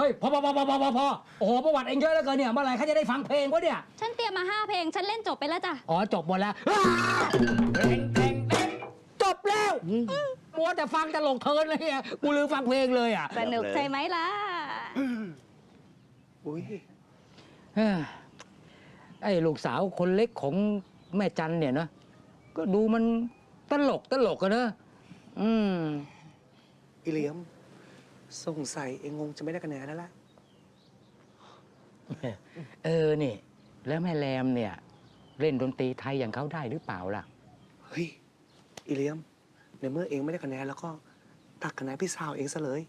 เฮ้ยพอพอพอพอพอพอพอโอ้โหประวัติเองเยอะเหลือเกินเนี่ยเมื่อไหร่เขาจะได้ฟังเพลงวะเนี่ยฉันเตรียมมาห้าเพลง ฉันเล่นจบไปแล้วจ้ะ อ๋อจบหมดแล้วอ้าเพลงเพลงเพลงจบแล้วมัวแต่ฟังตลกเทินเลยอะกูลืมฟังเพลงเลยอะสนุกใช่ไหมล่ะ อุ้ยเอ้ยไอ้ลูกสาวคนเล็กของแม่จันเนี่ยนะก็ดูมันตลกตลกกันนะอืม อีเหลียม สงสัยเองงงจะไม่ได้คะแนนแล้วล่ะ เออนี่ แล้วแม่แรมเนี่ย เล่นดนตรีไทยอย่างเขาได้หรือเปล่าล่ะ เฮ้ย อีเหลียม ในเมื่อเองไม่ได้คะแนนแล้วก็ตักคะแนนพี่สาวเองซะเลย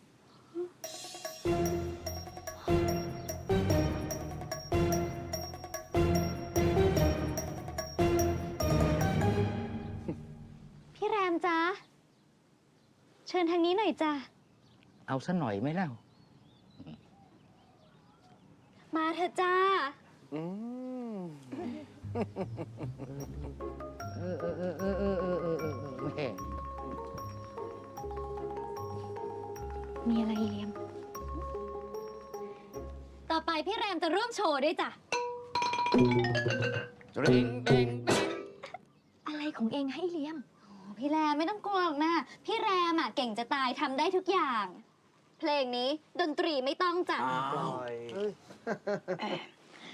พี่แรมจ้าเชิญทางนี้หน่อยจ้ะ เอาซะหน่อยไหมเล่า มาเถอะจ้า อืมเออเออเออเออเออเออเออเออเออแม่มีอะไรเลียม ต่อไปพี่แรมจะร่วมโชว์ด้วยจ้ะอะไรของเองให้เลียมโอ้พี่แรมไม่ต้องกลัวหรอกนะ พี่แรมอะเก่งจะตายทำได้ทุกอย่าง เพลงนี้ดนตรีไม่ต้องจ้ะ ปล่อย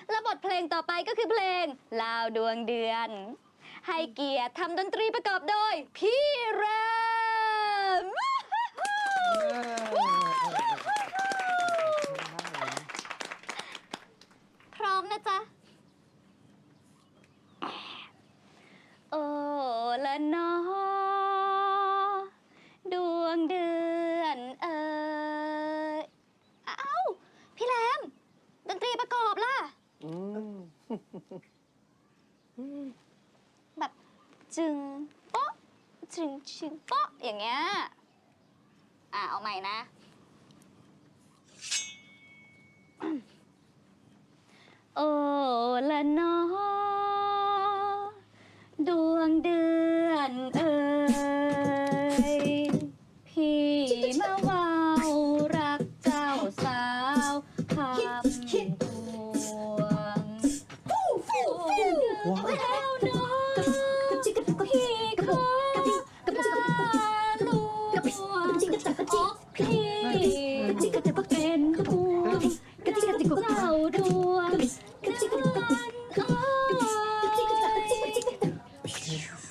และบทเพลงต่อไปก็คือเพลง ลาวดวงเดือน ให้เกียรติทำดนตรีประกอบโดย พี่แรม พร้อมนะจ๊ะ โอ้ละนอ ดวงเดือนเอ่ยเอ้า พี่แรม ดนตรีประกอบล่ะ อืม แบบจึงโป๊ะจึงจึงโป๊ะอย่างเงี้ย อะ เอาใหม่นะ โอ้ละนอดวงเดือนเอ่ย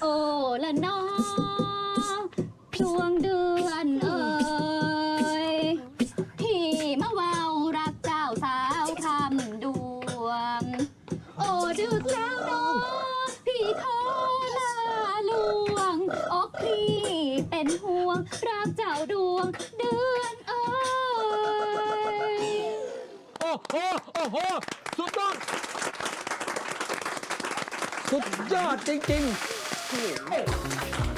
โอ้ละน้อดวงเดือนเอ่ยพี่มาเว้ารักเจ้าสาวคำดวง โอ้ดึกแล้วนาะพี่ขอลาลวงอก พี่เป็นห่วงรักเจ้าดวงเดือนเอ้ยโอ้โห โอ้โห สุดยอด สุดยอดจริงๆ